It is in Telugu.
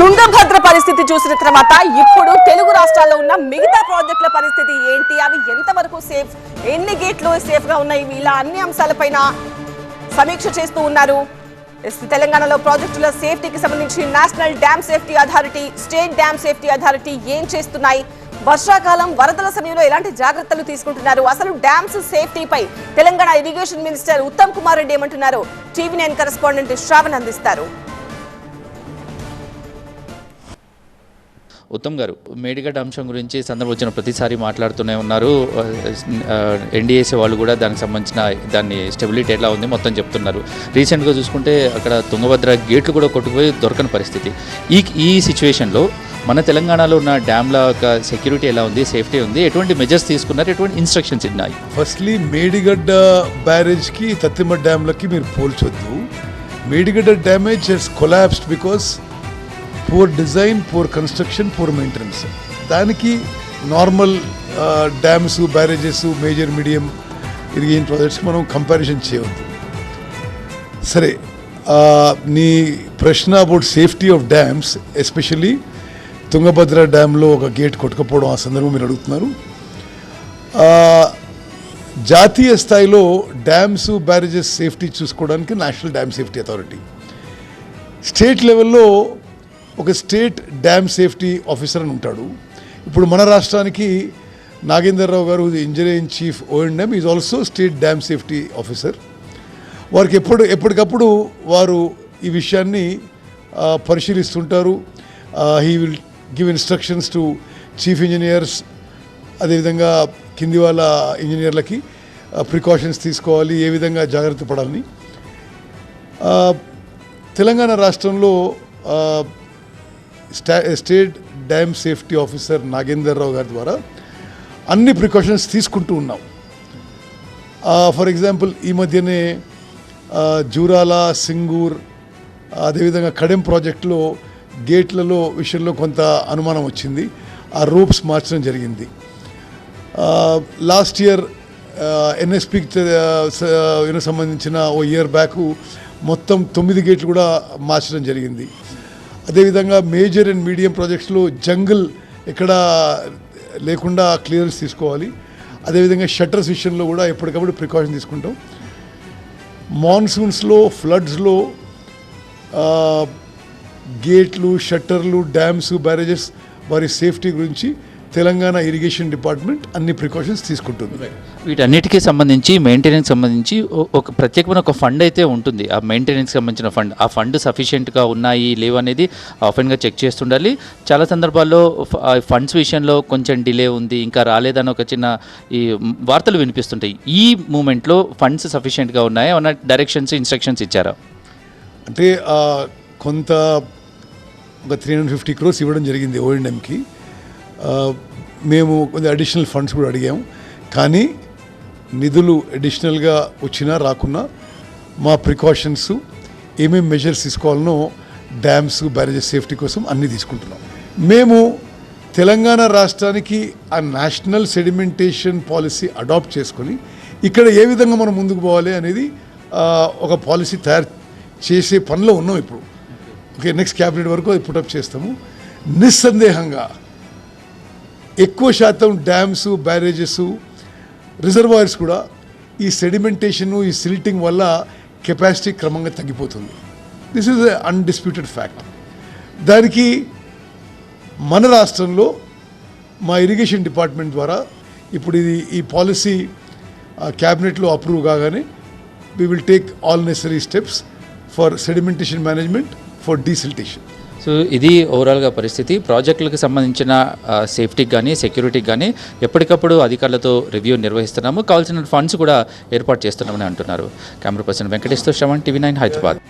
తుంగభద్ర పరిస్థితి చూసిన తర్వాత ఇప్పుడు తెలుగు రాష్ట్రాల్లో ఉన్న మిగతా ప్రాజెక్టుల పరిస్థితి ఏంటి? అవి ఎంతవరకు సేఫ్? ఎన్ని గేట్లు సేఫ్గా ఉన్నాయి? ఇలా అన్ని అంశాలపైన సమీక్ష చేస్తూ ఉన్నారు. తెలంగాణలో ప్రాజెక్టుల సేఫ్టీకి సంబంధించి national dam safety authority state dam safety authority ఏం చేస్తున్నాయి? వర్షాకాలం వరదల సమయంలో ఎలాంటి జాగ్రత్తలు తీసుకుంటున్నారు? అసలు డ్యామ్స్ సేఫ్టీపై తెలంగాణ ఇరిగేషన్ మినిస్టర్ ఉత్తమ్ కుమార్ రెడ్డి ఏమంటున్నారు? టీవీ నైన్ కరెస్పాండెంట్ శ్రావణ్ అందిస్తారు. ఉత్తమ్ గారు మేడిగడ్డ అంశం గురించి సందర్భం వచ్చిన ప్రతిసారి మాట్లాడుతూనే ఉన్నారు. ఎన్డీఏసీ వాళ్ళు కూడా దానికి సంబంధించిన దాన్ని స్టెబిలిటీ ఎలా ఉంది మొత్తం చెప్తున్నారు. రీసెంట్గా చూసుకుంటే అక్కడ తుంగభద్ర గేట్లు కూడా కొట్టుకుపోయి దొరకని పరిస్థితి. ఈ ఈ సిచ్యువేషన్లో మన తెలంగాణలో ఉన్న డ్యామ్ల యొక్క సెక్యూరిటీ ఎలా ఉంది సేఫ్టీ ఉంది ఎటువంటి మెజర్స్ తీసుకున్నారు ఎటువంటి ఇన్స్ట్రక్షన్స్ ఉన్నాయి ఫస్ట్లీ మేడిగడ్డ బ్యారేజ్కి తత్తిమ డ్యామ్లకి మీరు పోల్చొద్దు. Medigadda damage has collapsed because poor design poor construction poor maintenance దానికి normal dams barrages major medium irrigation projects మనం కంపారిజన్ చేయవద్దు. సరే నీ ప్రశ్న about safety of dams especially Tungabhadra డ్యామ్లో ఒక గేట్ కొట్టుకపోవడం ఆ సందర్భం మీరు అడుగుతున్నారు. జాతీయ స్థాయిలో డ్యామ్స్ బ్యారేజెస్ సేఫ్టీ చూసుకోవడానికి national dam safety authority state లెవెల్లో ఒక స్టేట్ డ్యామ్ సేఫ్టీ ఆఫీసర్ అని ఉంటాడు. ఇప్పుడు మన రాష్ట్రానికి నాగేంద్రరావు గారు engineering chief O and M is also state dam safety officer వారికి ఎప్పుడు ఎప్పటికప్పుడు వారు ఈ విషయాన్ని పరిశీలిస్తుంటారు. He will give instructions to chief engineers అదేవిధంగా కింది వాళ్ళ ఇంజనీర్లకి ప్రికాషన్స్ తీసుకోవాలి ఏ విధంగా జాగ్రత్త పడాలని. తెలంగాణ రాష్ట్రంలో state dam safety officer Nagender Rao గారి ద్వారా అన్ని ప్రికాషన్స్ తీసుకుంటూ ఉన్నాం. ఫర్ ఎగ్జాంపుల్ ఈ మధ్యనే జూరాల సింగూర్ అదేవిధంగా కడెం ప్రాజెక్టులో గేట్లలో విషయంలో కొంత అనుమానం వచ్చింది. ఆ రూప్స్ మార్చడం జరిగింది. లాస్ట్ ఇయర్ ఎన్ఎస్పికి సంబంధించిన ఓ ఇయర్ బ్యాక్ మొత్తం తొమ్మిది గేట్లు కూడా మార్చడం జరిగింది. అదేవిధంగా మేజర్ అండ్ మీడియం ప్రాజెక్ట్స్లో జంగిల్ ఎక్కడ లేకుండా క్లియరెన్స్ తీసుకోవాలి. అదేవిధంగా షట్టర్స్ విషయంలో కూడా ఎప్పటికప్పుడు ప్రికాషన్ తీసుకుంటాం. మాన్సూన్స్లో ఫ్లడ్స్లో గేట్లు షట్టర్లు డ్యామ్స్ బ్యారేజెస్ వారి సేఫ్టీ గురించి తెలంగాణ ఇరిగేషన్ డిపార్ట్మెంట్ అన్ని ప్రికాషన్స్ తీసుకుంటుంది. వీటన్నిటికీ సంబంధించి మెయింటెనెన్స్ సంబంధించి ఒక ప్రత్యేకమైన ఒక ఫండ్ అయితే ఉంటుంది. ఆ మెయింటెనెన్స్ సంబంధించిన ఫండ్. ఆ ఫండ్ సఫిషియెంట్గా ఉన్నాయి లేవు అనేది ఆఫెన్గా చెక్ చేస్తుండాలి. చాలా సందర్భాల్లో ఫండ్స్ విషయంలో కొంచెం డిలే ఉంది ఇంకా రాలేదని ఒక చిన్న ఈ వార్తలు వినిపిస్తుంటాయి. ఈ మూమెంట్లో ఫండ్స్ సఫిషియెంట్గా ఉన్నాయా? ఏమన్నా డైరెక్షన్స్ ఇన్స్ట్రక్షన్స్ ఇచ్చారా? అంటే కొంత ఒక త్రీ హండ్రెడ్ ఫిఫ్టీ క్రోర్స్ ఇవ్వడం జరిగింది ఓఎండ్ఎంకి మేము కొంచెం అడిషనల్ ఫండ్స్ కూడా అడిగాము. కానీ నిధులు అడిషనల్గా వచ్చినా రాకున్నా మా ప్రికాషన్స్ ఏమేమి మెజర్స్ తీసుకోవాలనో డ్యామ్స్ బ్యారేజెస్ సేఫ్టీ కోసం అన్నీ తీసుకుంటున్నాం. మేము తెలంగాణ రాష్ట్రానికి ఆ నేషనల్ సెడిమెంటేషన్ పాలసీ అడాప్ట్ చేసుకొని ఇక్కడ ఏ విధంగా మనం ముందుకు పోవాలి అనేది ఒక పాలసీ తయారు చేసే పనిలో ఉన్నాం ఇప్పుడు. ఓకే నెక్స్ట్ క్యాబినెట్ వరకు అది పుటప్ చేస్తాము. నిస్సందేహంగా ఎక్కువ శాతం డ్యామ్స్ బ్యారేజెస్ రిజర్వాయర్స్ కూడా ఈ సెడిమెంటేషన్ ఈ సిల్టింగ్ వల్ల కెపాసిటీ క్రమంగా తగ్గిపోతుంది. దిస్ ఈజ్ అన్డిస్ప్యూటెడ్ ఫ్యాక్ట్ దానికి మన రాష్ట్రంలో మా ఇరిగేషన్ డిపార్ట్మెంట్ ద్వారా ఇప్పుడు ఇది ఈ పాలసీ క్యాబినెట్లో అప్రూవ్ కాగానే we will take all necessary steps for sedimentation management for desiltation so ఇది ఓవరాల్గా పరిస్థితి. ప్రాజెక్టులకు సంబంధించిన సేఫ్టీకి కానీ సెక్యూరిటీకి కానీ ఎప్పటికప్పుడు అధికారులతో రివ్యూ నిర్వహిస్తున్నాము. కావాల్సిన ఫండ్స్ కూడా ఏర్పాటు చేస్తున్నామని అంటున్నారు. Camera person Venkateshwara Shravan TV nine Hyderabad